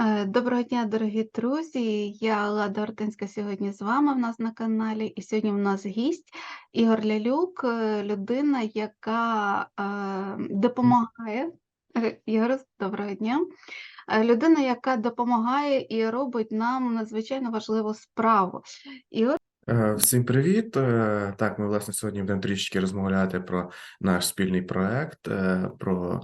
Е, Доброго дня, дорогі друзі. Я Лада Ортинська сьогодні з вами в нас на каналі. І сьогодні в нас гість Ігор Лялюк, е, людина, яка е, допомагає. Ігор, доброго дня. Людина, яка допомагає і робить нам надзвичайно важливу справу. Ігор, Всім привіт! Так, ми власне сьогодні будемо трішки розмовляти про наш спільний проект, про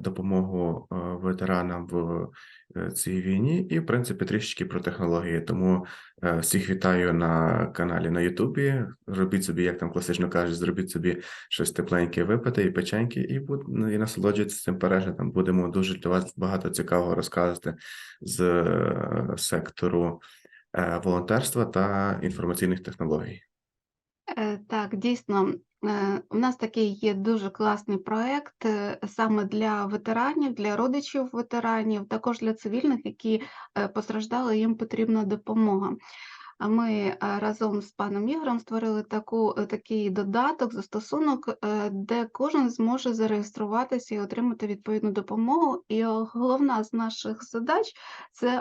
допомогу е, ветеранам в е, цій війні, і, в принципі, трішки про технології. Тому е, всіх вітаю на каналі на Ютубі. Робіть собі, як там класично кажуть, зробіть собі щось тепленьке випити і печеньки, і, буд- ну, і насолоджуйтесь цим переглядом. Будемо дуже для вас багато цікавого розказувати з е, сектору е, волонтерства та інформаційних технологій. Е, Так, дійсно, е, у нас такий є дуже класний проект е, саме для ветеранів, для родичів ветеранів, також для цивільних, які е, постраждали, їм потрібна допомога. Ми е, разом з паном Ігорем створили таку, е, такий додаток, застосунок, е, де кожен зможе зареєструватися і отримати відповідну допомогу. І головна з наших задач це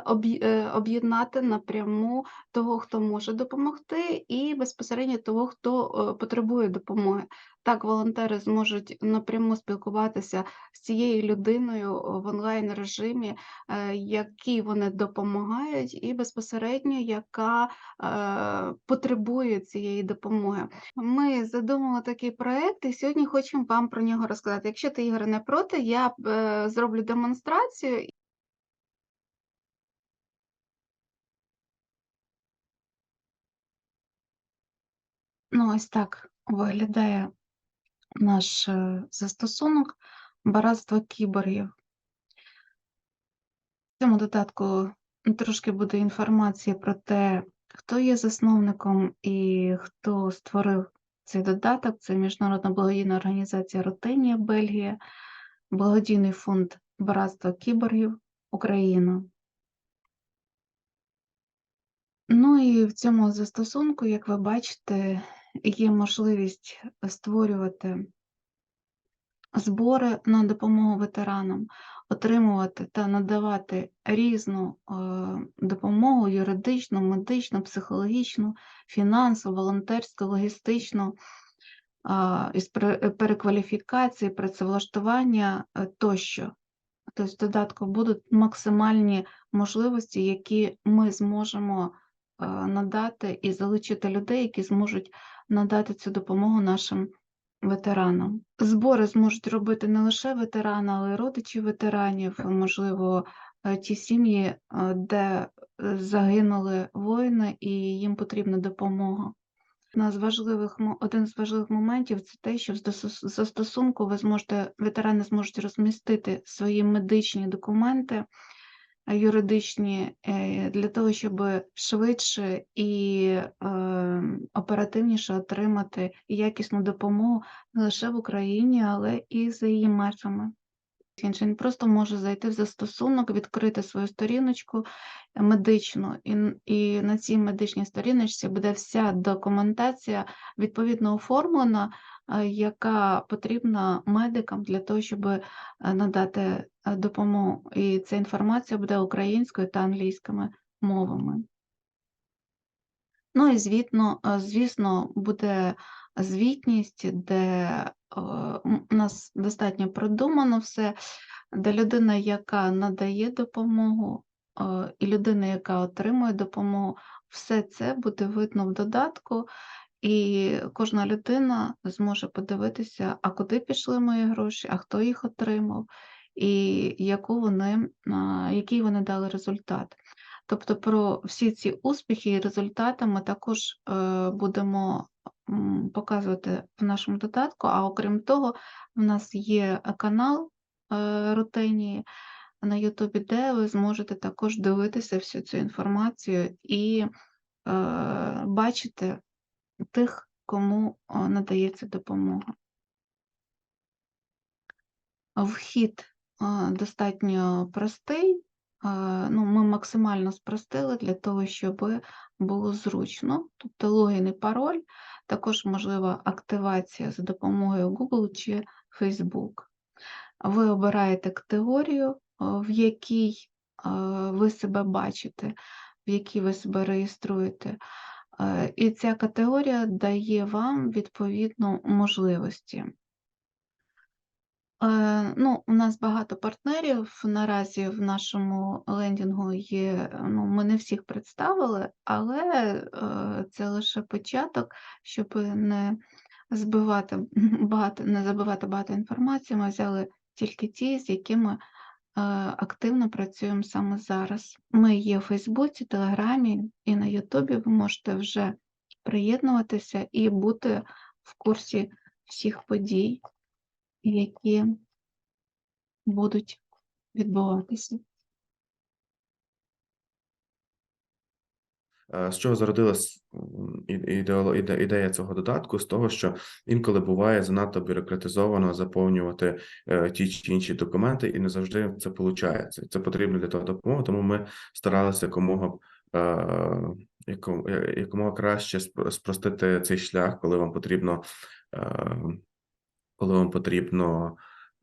об'єднати напряму того, хто може допомогти, і безпосередньо того, хто потребує допомоги. Так, волонтери зможуть напряму спілкуватися з цією людиною в онлайн режимі, е, якій вони допомагають, і безпосередньо яка е, потребує цієї допомоги. Ми задумали такий проект, і сьогодні хочемо вам про нього розказати. Якщо ти Ігор не проти, я е, зроблю демонстрацію. Ну, ось так виглядає наш е, застосунок Братство кіборгів. В цьому додатку трошки буде інформація про те, хто є засновником і хто створив цей додаток. Це Міжнародна благодійна організація Ротинія, Бельгія, благодійний фонд Братство кіборгів Україна. Ну і в цьому застосунку, як ви бачите, є можливість створювати збори на допомогу ветеранам, отримувати та надавати різну е, допомогу юридичну, медичну, психологічну, фінансову, волонтерську, логістичну, із перекваліфікації, працевлаштування е, тощо. Тобто додатку будуть максимальні можливості, які ми зможемо надати і залучити людей, які зможуть надати цю допомогу нашим ветеранам. Збори зможуть робити не лише ветерани, але й родичі ветеранів, можливо, е, ті сім'ї, е, де е, загинули воїни і їм потрібна допомога. Одна з важливих, один з важливих моментів це те, що в застос- застосунку ви зможете, ветерани зможуть розмістити свої медичні документи юридичні е, для того, щоб швидше і е, оперативніше отримати якісну допомогу не лише в Україні, але і за її межами. Він просто може зайти в застосунок, відкрити свою сторіночку медичну, і, і на цій медичній сторіночці буде вся документація відповідно оформлена, яка потрібна медикам для того, щоб е, надати е, допомогу. І ця інформація буде українською та англійськими мовами. Ну і звітно, е, звісно, буде звітність, де у нас достатньо продумано все, де людина, яка надає допомогу, і людина, яка отримує допомогу, все це буде видно в додатку, і кожна людина зможе подивитися, а куди пішли мої гроші, а хто їх отримав, і яку вони, який вони дали результат. Тобто про всі ці успіхи і результати ми також е, будемо показувати в нашому додатку. А окрім того, в нас є канал е, Рутинії на Ютубі, де ви зможете також дивитися всю цю інформацію і е, бачити тих, кому е, надається допомога. Вхід е, достатньо простий. е, Ну, ми максимально спростили для того, щоб було зручно. Тобто логін і пароль, також можлива активація за допомогою Google чи Facebook. Ви обираєте категорію, в якій ви себе бачите, в якій ви себе реєструєте. Е, І ця категорія дає вам відповідно можливості. Е, Ну, у нас багато партнерів наразі в нашому лендінгу є. Ну, ми не всіх представили, але е, це лише початок, щоб не збивати багато, не забивати багато інформації. Ми взяли тільки ті, з якими активно працюємо саме зараз. Ми є в Фейсбуці, Телеграмі і на Ютубі. Ви можете вже приєднуватися і бути в курсі всіх подій, які будуть відбуватися. З чого зародилась ідея цього додатку? З того, що інколи буває занадто бюрократизовано заповнювати е, ті чи інші документи, і не завжди це виходить. Це потрібно для того допомоги, тому ми старалися якомога е, яко- якомога краще спро- спростити цей шлях, коли вам потрібно, е, коли вам потрібно.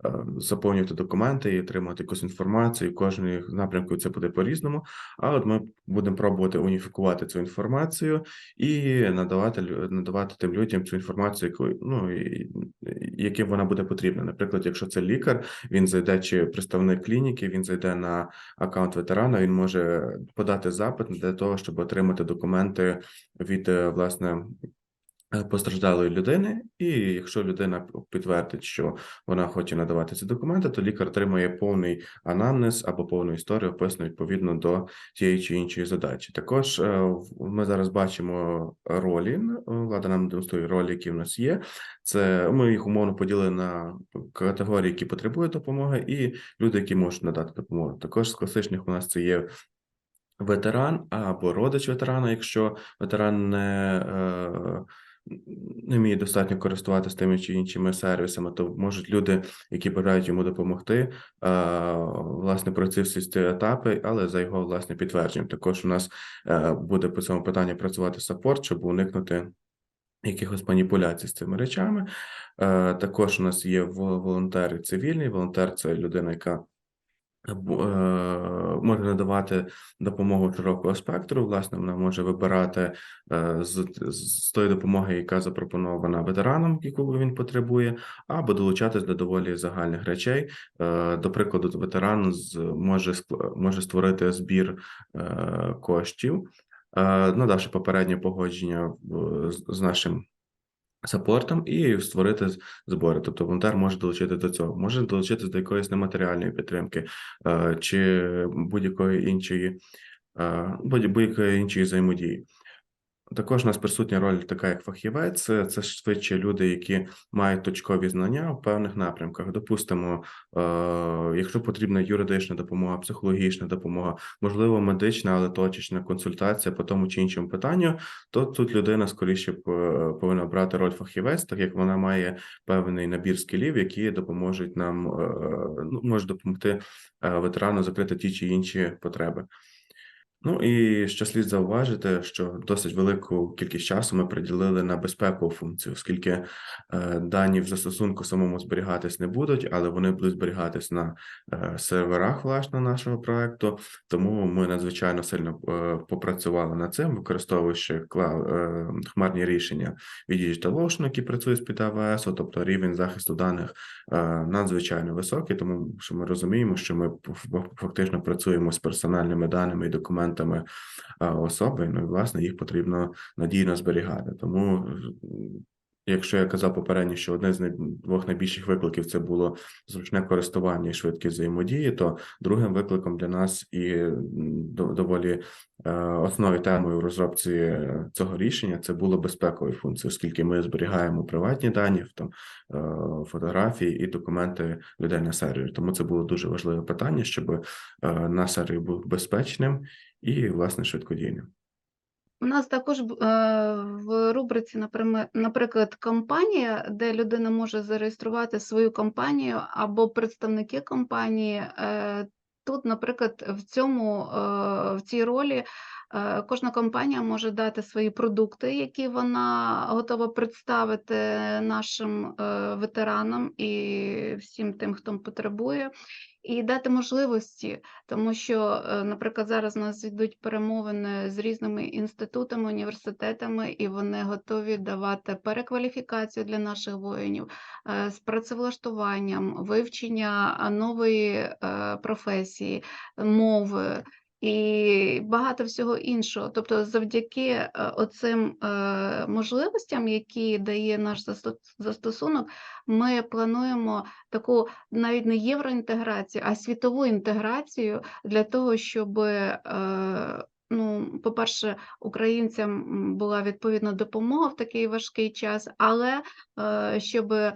Е, Заповнювати документи і отримати якусь інформацію. Кожної напрямку це буде по-різному. А от ми будемо пробувати уніфікувати цю інформацію і надавати надавати тим людям цю інформацію, яку ну яким вона буде потрібна. Наприклад, якщо це лікар, він зайде чи представник клініки, він зайде на аккаунт ветерана, він може подати запит для того, щоб отримати документи від е, власне. Е, Постраждалої людини, і якщо людина підтвердить, що вона хоче надавати ці документи, то лікар отримає повний анамнез або повну історію, описану відповідно до тієї чи іншої задачі. Також е, ми зараз бачимо ролі. Влада нам демонструє ролі, які в нас є. Це ми їх умовно поділили на категорії, які потребують допомоги, і люди, які можуть надати допомогу. Також з класичних у нас це є. Ветеран або родич ветерана, якщо ветеран не, е, не вміє достатньо користуватися тими чи іншими сервісами, то можуть люди, які бажають йому допомогти, власне пройти всі ці етапи, але за його власне підтвердженням. Також у нас е, буде по цьому питанню працювати саппорт, щоб уникнути якихось маніпуляцій з цими речами. Е, Також у нас є волонтери цивільний. Волонтер це людина, яка може надавати допомогу широкого спектру. Власне, вона може вибирати е, з, з тої допомоги, яка запропонована ветеранам, яку він потребує, або долучатись до доволі загальних речей. Е, До прикладу, ветеран може може створити збір е, коштів, е, надавши попереднє погодження з нашим. Саппортом і створити збори. Тобто волонтер може долучити до цього, може долучитися до якоїсь нематеріальної підтримки е, чи будь-якої іншої е, будь-якої іншої взаємодії. Також у нас присутня роль така, як фахівець, це швидше люди, які мають точкові знання в певних напрямках. Допустимо, е, якщо потрібна юридична допомога, психологічна допомога, можливо, медична, але точечна консультація по тому чи іншому питанню, то тут людина скоріше повинна брати роль фахівець, так як вона має певний набір скілів, які допоможуть нам, е, ну, можуть допомогти е, ветерану закрити ті чи інші потреби. Ну і ще слід зауважити, що досить велику кількість часу ми приділили на безпекову функцію, оскільки е, дані в застосунку самому зберігатись не будуть, але вони будуть зберігатись на е, серверах власне нашого проекту. Тому ми надзвичайно сильно е, попрацювали над цим, використовуючи хмарні рішення від DigitalOcean, які працюють з під АВС, тобто рівень захисту даних надзвичайно високий, тому що ми розуміємо, що ми фактично працюємо з персональними даними і документами е, особи, ну і власне їх потрібно надійно зберігати. Тому, якщо я казав попередньо, що одне з двох найбільших викликів це було зручне користування і швидкість взаємодії, то другим викликом для нас і доволі е, основною темою в розробці цього рішення це було безпекові функції, оскільки ми зберігаємо приватні дані, там е, фотографії і документи людей на сервері. Тому це було дуже важливе питання, щоб е, наш сервер був безпечним і власне швидкодійним. У нас також е, в рубриці, наприклад, компанія, де людина може зареєструвати свою компанію або представники компанії. е, Тут, наприклад, в цьому е, в цій ролі Кожна компанія може дати свої продукти, які вона готова представити нашим ветеранам і всім тим, хто потребує, і дати можливості, тому що, е, наприклад, зараз у нас йдуть перемовини з різними інститутами, університетами, і вони готові давати перекваліфікацію для наших воїнів е, з працевлаштуванням, вивчення нової е, професії, мови. І багато всього іншого. Тобто, завдяки е, оцим е, можливостям, які дає наш засто- застосунок, ми плануємо таку навіть не євроінтеграцію, а світову інтеграцію для того, щоб, е, ну, по-перше, українцям була відповідна допомога в такий важкий час, але е, щоб е,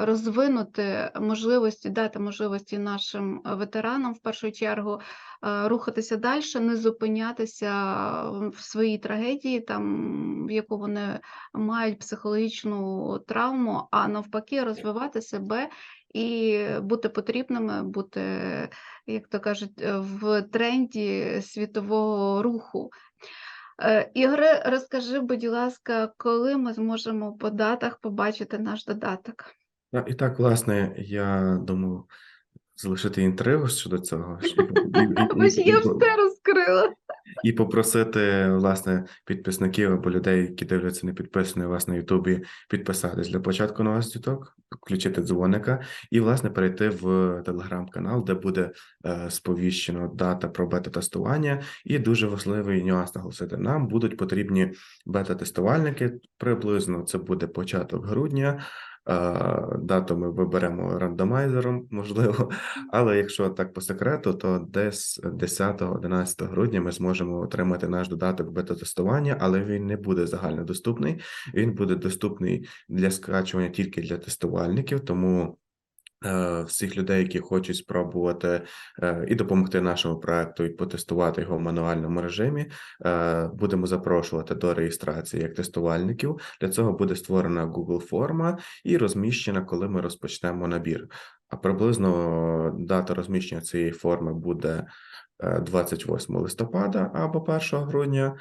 розвинути можливості, дати можливості нашим е, ветеранам в першу чергу рухатися далі, не зупинятися в своїй трагедії, там, в яку вони мають психологічну травму, а навпаки, розвивати себе і бути потрібними, бути, як то кажуть, е, в тренді світового руху. Е, Ігоре, розкажи, будь ласка, коли ми зможемо по датах побачити наш додаток? І так, власне, я думаю залишити інтригу щодо цього, щоб і, я все розкрила. І попросити, власне, підписників або людей, які дивляться не підписані вас на Ютубі, підписатись для початку на вас діток, включити дзвоника і, власне, перейти в телеграм-канал, де буде е, сповіщено дата про бета-тестування. І дуже важливий нюанс наголосити. Нам будуть потрібні бета-тестувальники. Приблизно це буде початок грудня. Е, Дату ми виберемо рандомайзером, можливо, але якщо так по секрету, то десь 10-11 грудня ми зможемо отримати наш додаток бета-тестування, але він не буде загальнодоступний. Він буде доступний для скачування тільки для тестувальників, тому. Е, Всіх людей, які хочуть спробувати е, і допомогти нашому проекту, і потестувати його в мануальному режимі, е, будемо запрошувати до реєстрації як тестувальників. Для цього буде створена Google форма і розміщена, коли ми розпочнемо набір. А приблизно дата розміщення цієї форми буде е, 28 листопада або 1 грудня.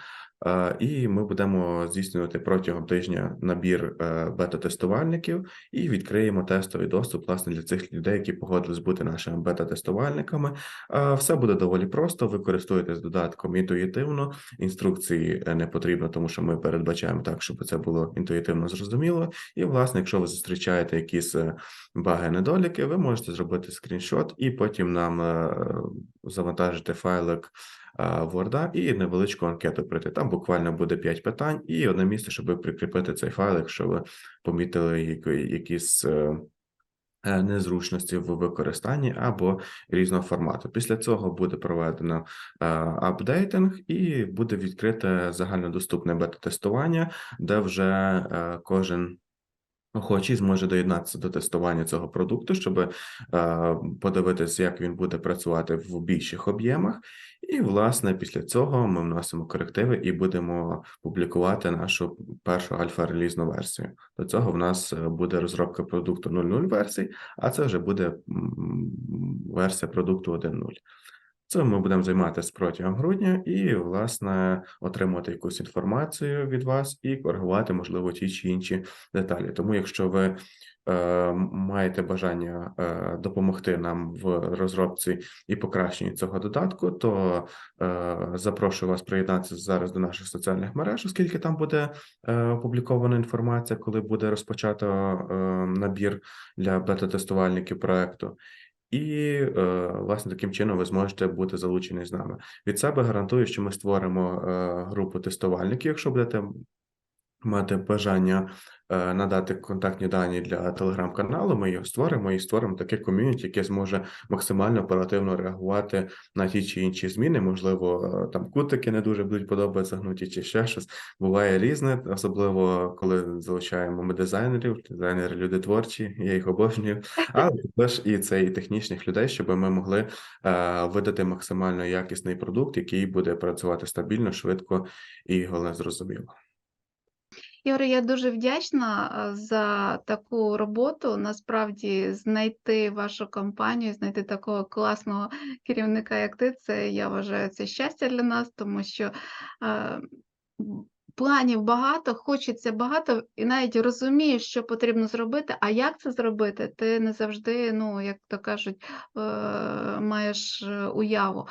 Е, І ми будемо здійснювати протягом тижня набір е, бета-тестувальників і відкриємо тестовий доступ власне для цих людей, які погодились бути нашими бета-тестувальниками. Е, Все буде доволі просто. Ви користуєтесь додатком інтуїтивно. Інструкції не потрібно, тому що ми передбачаємо так, щоб це було інтуїтивно зрозуміло. І, власне, якщо ви зустрічаєте якісь е, баги, недоліки, ви можете зробити скріншот і потім нам завантажити файлик Word і невеличку анкету пройти. Там буквально буде 5 питань і одне місце, щоб прикріпити цей файл, якщо ви помітили якісь. е, е, Незручності в використанні або різного формату. Після цього буде проведено е, апдейтинг і буде відкрите загальнодоступне бета-тестування, де вже е, кожен охочий зможе доєднатися до тестування цього продукту, щоб е, подивитися, як він буде працювати в більших об'ємах. І, власне, після цього ми вносимо корективи і будемо публікувати нашу першу альфа-релізну версію. До цього в нас е, буде розробка продукту 0.0 версій, а це вже буде версія продукту 1.0. Цим ми будемо займатися протягом грудня і, власне, отримувати якусь інформацію від вас і коригувати, можливо, ті чи інші деталі. Тому, якщо ви маєте бажання е, допомогти нам в розробці і покращенні цього додатку, то е, запрошую вас приєднатися зараз до наших соціальних мереж, оскільки там буде е, опублікована інформація, коли буде розпочато е, набір для бета-тестувальників проекту. І, е, власне, таким чином ви зможете бути залучені з нами. Від себе гарантую, що ми створимо е, групу тестувальників, якщо будете мати бажання е, надати контактні дані для телеграм-каналу, ми його створимо і створимо таке ком'юніті, яке зможе максимально оперативно реагувати на ті чи інші зміни. Можливо, е, там кутики не дуже будуть подобатися гнуті чи ще щось. Буває різне, особливо коли залучаємо ми дизайнерів. Дизайнери люди творчі, я їх обожнюю, але також і це і технічних людей, щоб ми могли е, видати максимально якісний продукт, який буде працювати стабільно, швидко і головне зрозуміло. Ігор, я дуже вдячна за таку роботу. Насправді, знайти вашу компанію, знайти такого класного керівника, як ти, це я вважаю, це щастя для нас, тому що планів багато, хочеться багато, і навіть розумієш, що потрібно зробити. А як це зробити? Ти не завжди, ну як то кажуть, е, маєш е, уяву.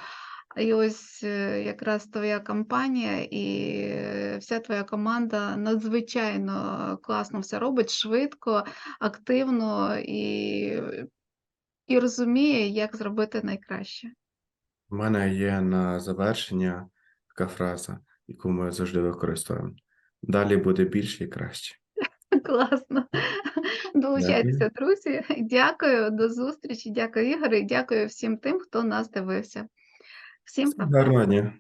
І ось якраз твоя компанія і вся твоя команда надзвичайно класно все робить, швидко, активно і, і розуміє, як зробити найкраще. У мене є на завершення така фраза, яку ми завжди використовуємо. Далі буде більше і краще. Класно. Долучайтеся, друзі. Дякую, до зустрічі. Дякую, Ігор, і дякую всім тим, хто нас дивився. Всім па-па. Гарного дня.